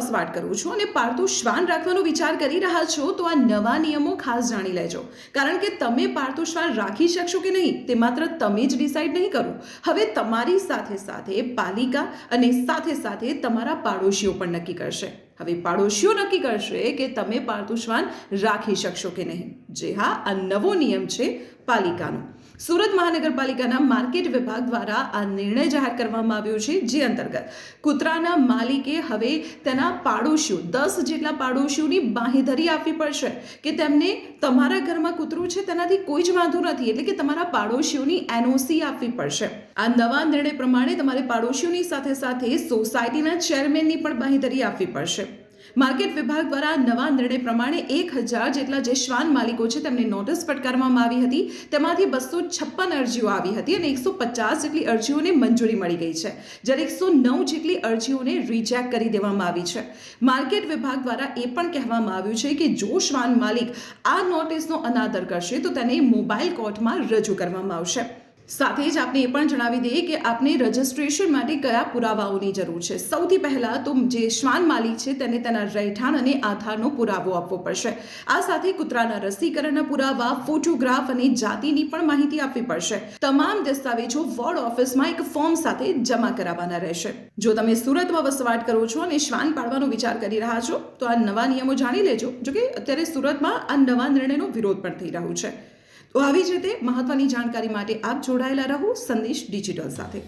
વસવાટ કરું છું અને પાળતું શ્વાન રાખવાનો વિચાર કરી રહ્યા છો તો આ નવા નિયમો ખાસ જાણી લેજો. કારણ કે તમે પાળતું શ્વાન રાખી શકશો કે નહીં તે માત્ર તમે જ ડિસાઈડ નહીં કરો. હવે તમારી સાથે સાથે પાલિકા અને સાથે સાથે તમારા પાડોશીઓ પણ નક્કી કરશે. હવે પાડોશીઓ નક્કી કરશે કે તમે પાળતું શ્વાન રાખી શકશો કે નહીં. જે હા, આ નવો નિયમ છે પાલિકાનો. સુરત મહાનગરપાલિકાના માર્કેટ વિભાગ દ્વારા આ નિર્ણય જાહેર કરવામાં આવ્યો છે જે અંતર્ગત કૂતરાના માલિકે હવે તેના પાડોશીઓ, દસ જેટલા પાડોશીઓની બાંહેધરી આપવી પડશે કે તેમને તમારા ઘરમાં કૂતરું છે તેનાથી કોઈ જ વાંધો નથી, એટલે કે તમારા પાડોશીઓની એનઓસી આપવી પડશે. આ નવા નિર્ણય પ્રમાણે તમારે પાડોશીઓની સાથે સાથે સોસાયટીના ચેરમેનની પણ બાંહેધરી આપવી પડશે. માર્કેટ વિભાગ દ્વારા નવા નિર્ણય પ્રમાણે એક હજાર જેટલા જે શ્વાન માલિકો છે તેમને નોટિસ ફટકારવામાં આવી હતી. તેમાંથી બસો છપ્પન અરજીઓ આવી હતી અને એકસો પચાસ જેટલી અરજીઓને મંજૂરી મળી ગઈ છે. જ્યારે એકસો નવ જેટલી અરજીઓને રિજેક્ટ કરી દેવામાં આવી છે. માર્કેટ વિભાગ દ્વારા એ પણ કહેવામાં આવ્યું છે કે જો શ્વાન માલિક આ નોટિસનો અનાદર કરશે તો તેને મોબાઈલ કોર્ટમાં રજૂ કરવામાં આવશે. સાથે જ આપણે એ પણ જણાવી દઈએ કે આપને રજિસ્ટ્રેશન માટે કયા પુરાવાઓની જરૂર છે. સૌથી પહેલાં તો જે શ્વાન માલિક છે તેને તેના રહેઠાણ અને આધારનો પુરાવો આપવો પડશે. આ સાથે કૂતરાના રસીકરણના પુરાવા, ફોટોગ્રાફ અને જાતિની પણ માહિતી આપવી પડશે. તમામ દસ્તાવેજો વોર્ડ ઓફિસમાં એક ફોર્મ સાથે જમા કરાવવાના રહેશે. જો તમે સુરતમાં વસવાટ કરો છો અને શ્વાન પાડવાનો વિચાર કરી રહ્યા છો, તો આ નવા નિયમો જાણી લેજો. જો કે અત્યારે સુરતમાં આ નવા નિર્ણયનો વિરોધ પણ થઈ રહ્યો છે. તો આવી જ રીતે મહત્વની જાણકારી માટે આપ જોડાયેલા રહો સંદેશ ડિજિટલ સાથે.